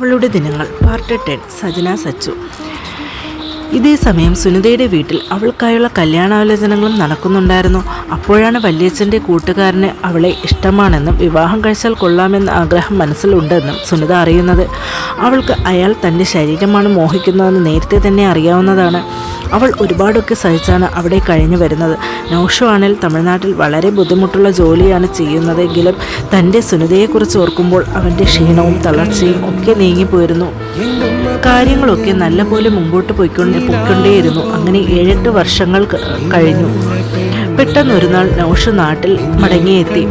അവളുടെ ദിനങ്ങൾ. Part ten. Sajana Sachu. ഇതേ സമയം സുനിതയുടെ വീട്ടിൽ അവൾക്കായുള്ള കല്യാണാലോചനകളും നടക്കുന്നുണ്ടായിരുന്നു. അപ്പോഴാണ് വല്യച്ഛന്റെ കൂട്ടുകാരന് അവളെ ഇഷ്ടമാണെന്നും വിവാഹം കഴിച്ചാൽ കൊള്ളാമെന്ന ആഗ്രഹം മനസ്സിലുണ്ടെന്നും സുനിത അറിയുന്നത്. അവൾക്ക് അയാൾ തന്റെ ശരീരമാണ് മോഹിക്കുന്നതെന്ന് നേരത്തെ തന്നെ അറിയാവുന്നതാണ്. അവൾ ഒരുപാടൊക്കെ സഹിച്ചാണ് അവിടെ കഴിഞ്ഞു വരുന്നത്. നൗഷു ആണെങ്കിൽ തമിഴ്നാട്ടിൽ വളരെ ബുദ്ധിമുട്ടുള്ള ജോലിയാണ് ചെയ്യുന്നതെങ്കിലും തന്റെ സുനിതയെക്കുറിച്ച് ഓർക്കുമ്പോൾ അവന്റെ ക്ഷീണവും തളർച്ചയും ഒക്കെ നീങ്ങിപ്പോയിരുന്നു. കാര്യങ്ങളൊക്കെ നല്ലപോലെ മുമ്പോട്ട് പോയിക്കൊണ്ട് പോയിക്കൊണ്ടേയിരുന്നു. അങ്ങനെ ഏഴെട്ട് വർഷങ്ങൾ കഴിഞ്ഞു. പെട്ടെന്ന് ഒരു നാൾ നൗഷു നാട്ടിൽ മടങ്ങിയെത്തി.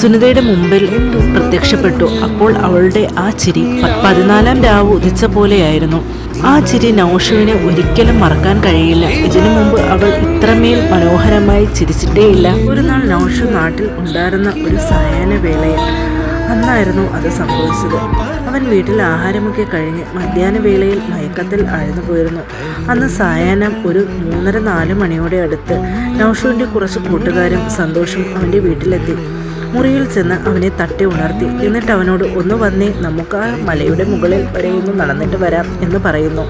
സുനിതയുടെ മുമ്പിൽ പ്രത്യക്ഷപ്പെട്ടു. അപ്പോൾ അവളുടെ ആ ചിരി പതിനാലാം രാവ് ഉദിച്ച പോലെയായിരുന്നു. ആ ചിരി നൗഷുവിനെ ഒരിക്കലും മറക്കാൻ കഴിയില്ല. ഇതിനു മുമ്പ് അവൾ ഇത്രമേൽ മനോഹരമായി ചിരിച്ചിട്ടേയില്ല. ഒരു നാൾ നൗഷു നാട്ടിൽ ഉണ്ടായിരുന്ന ഒരു സായാഹ്ന വേളയിൽ അന്നായിരുന്നു അത് സംഭവിച്ചത്. അവൻ വീട്ടിൽ ആഹാരമൊക്കെ കഴിഞ്ഞ് മധ്യാഹ്ന വേളയിൽ മയക്കത്തിൽ ആഴ്ന്നു പോയിരുന്നു. അന്ന് സായാഹ്നം ഒരു മൂന്നര നാല് മണിയോടെ അടുത്ത് നൌഷുവിന്റെ കുറച്ച് കൂട്ടുകാരും സന്തോഷം അവന്റെ വീട്ടിലെത്തി. മുറിയിൽ ചെന്ന് അവനെ തട്ടി ഉണർത്തി. എന്നിട്ട് അവനോട് ഒന്ന് വന്നേ നമുക്ക് ആ മലയുടെ മുകളിൽ വരെ ഒന്ന് നടന്നിട്ട് വരാം എന്ന് പറയുന്നു.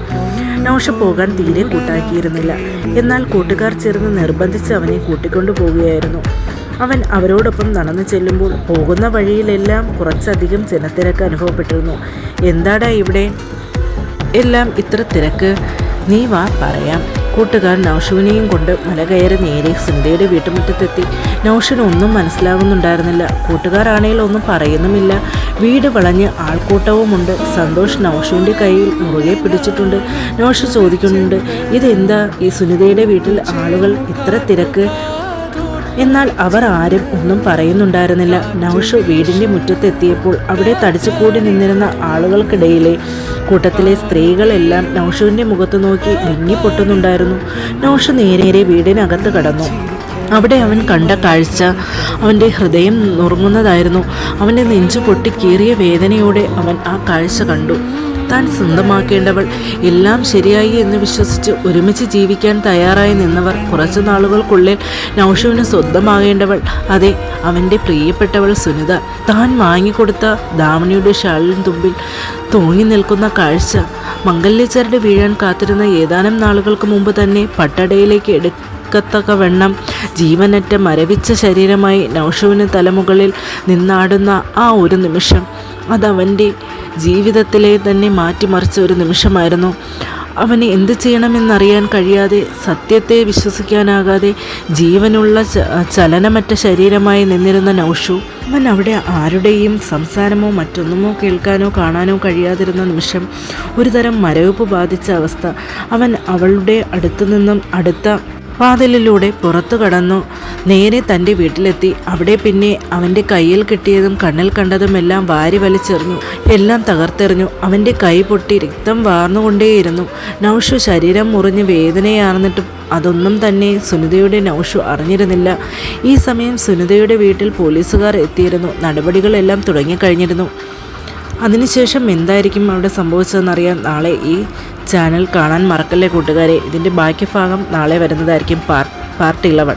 നൌഷ പോകാൻ തീരെ കൂട്ടാക്കിയിരുന്നില്ല. എന്നാൽ കൂട്ടുകാർ ചേർന്ന് നിർബന്ധിച്ച് അവനെ കൂട്ടിക്കൊണ്ടു പോവുകയായിരുന്നു അവൻ അവരോടൊപ്പം നടന്നു ചെല്ലുമ്പോൾ പോകുന്ന വഴിയിലെല്ലാം കുറച്ചധികം ജനത്തിരക്ക് അനുഭവപ്പെട്ടിരുന്നു. എന്താടാ ഇവിടെ? എല്ലാം ഇത്ര തിരക്ക്. നീ വാ പറയാം. കൂട്ടുകാർ നൗഷുവിനെയും കൊണ്ട് മല കയറി നേരെ സിന്ധയുടെ വീട്ടുമുറ്റത്തെത്തി. നൗഷിന് ഒന്നും മനസ്സിലാകുന്നുണ്ടായിരുന്നില്ല കൂട്ടുകാരാണെങ്കിൽ ഒന്നും പറയുന്നുമില്ല. വീട് വളഞ്ഞ് ആൾക്കൂട്ടവുമുണ്ട്. സന്തോഷ് നൗഷുവിന്റെ കയ്യിൽ മുറുകെ പിടിച്ചിട്ടുണ്ട്. നൗഷ് ചോദിക്കുന്നുണ്ട് ഇതെന്താ? ഈ സുനിതയുടെ വീട്ടിൽ ആളുകൾ ഇത്ര തിരക്ക്? എന്നാൽ അവർ ആരും ഒന്നും പറയുന്നുണ്ടായിരുന്നില്ല. നൗഷു വീടിന്റെ മുറ്റത്തെത്തിയപ്പോൾ അവിടെ തടിച്ചുകൂടി നിന്നിരുന്ന ആളുകൾക്കിടയിലെ കൂട്ടത്തിലെ സ്ത്രീകളെല്ലാം നൗഷുവിന്റെ മുഖത്ത് നോക്കി വിങ്ങി പൊട്ടുന്നുണ്ടായിരുന്നു. നൗഷു നേരെ വീടിനകത്ത് കടന്നു. അവിടെ അവൻ കണ്ട കാഴ്ച അവന്റെ ഹൃദയം നുറുങ്ങുന്നതായിരുന്നു. അവന്റെ നെഞ്ചു പൊട്ടി കീറിയ വേദനയോടെ അവൻ ആ കാഴ്ച കണ്ടു. താൻ സ്വന്തമാക്കേണ്ടവൾ എല്ലാം ശരിയായി എന്ന് വിശ്വസിച്ച് ഒരുമിച്ച് ജീവിക്കാൻ തയ്യാറായി നിന്നവർ കുറച്ചു നാളുകൾക്കുള്ളിൽ നൗഷുവിന് സ്വന്തമാകേണ്ടവൾ. അതെ അവന്റെ പ്രിയപ്പെട്ടവൾ സുനിത. താൻ വാങ്ങിക്കൊടുത്ത ദാമണിയുടെ ഷാളിൻ തുമ്പിൽ തൂങ്ങി നിൽക്കുന്ന കാഴ്ച. മംഗല്യച്ചരട് വീഴാൻ കാത്തിരുന്ന ഏതാനും നാളുകൾക്ക് മുമ്പ് തന്നെ പട്ടടയിലേക്ക് എടുക്കത്തക്കവണ്ണം ജീവനറ്റ മരവിച്ച ശരീരമായി നൗഷുവിന് തലമുകളിൽ നിന്നാടുന്ന ആ ഒരു നിമിഷം അതവന്റെ ജീവിതത്തിലെ തന്നെ മാറ്റിമറിച്ച ഒരു നിമിഷമായിരുന്നു. അവന് എന്ത് ചെയ്യണമെന്നറിയാൻ കഴിയാതെ സത്യത്തെ വിശ്വസിക്കാനാകാതെ ജീവനുള്ള ചലനമറ്റ ശരീരമായി നിന്നിരുന്ന നൗഷു അവൻ അവിടെ ആരുടെയും സംസാരമോ മറ്റൊന്നുമോ കേൾക്കാനോ കാണാനോ കഴിയാതിരുന്ന നിമിഷം ഒരുതരം മരവിപ്പ് ബാധിച്ച അവസ്ഥ അവൻ അവളുടെ അടുത്തു നിന്നും അടുത്ത വാതിലിലൂടെ പുറത്തു കടന്നു. നേരെ തന്റെ വീട്ടിലെത്തി. അവിടെ പിന്നെ അവന്റെ കയ്യിൽ കിട്ടിയതും കണ്ണിൽ കണ്ടതുമെല്ലാം വാരി വലിച്ചെറിഞ്ഞു. എല്ലാം തകർത്തെറിഞ്ഞു. അവന്റെ കൈ പൊട്ടി രക്തം വാർന്നുകൊണ്ടേയിരുന്നു. നൗഷു ശരീരം മുറിഞ്ഞ് വേദനയാർന്നിട്ടും അതൊന്നും തന്നെ സുനിതയുടെ നൗഷു അറിഞ്ഞിരുന്നില്ല. ഈ സമയം സുനിതയുടെ വീട്ടിൽ പോലീസുകാർ എത്തിയിരുന്നു. നടപടികളെല്ലാം തുടങ്ങിക്കഴിഞ്ഞിരുന്നു. അതിനുശേഷം എന്തായിരിക്കും അവിടെ സംഭവിച്ചതെന്നറിയാൻ നാളെ ഈ ചാനൽ കാണാൻ മറക്കല്ലേ കൂട്ടുകാരെ? ഇതിന്റെ ബാക്കി ഭാഗം നാളെ വരുന്നതായിരിക്കും പാർട്ട് പാർട്ട് ഇലവൻ.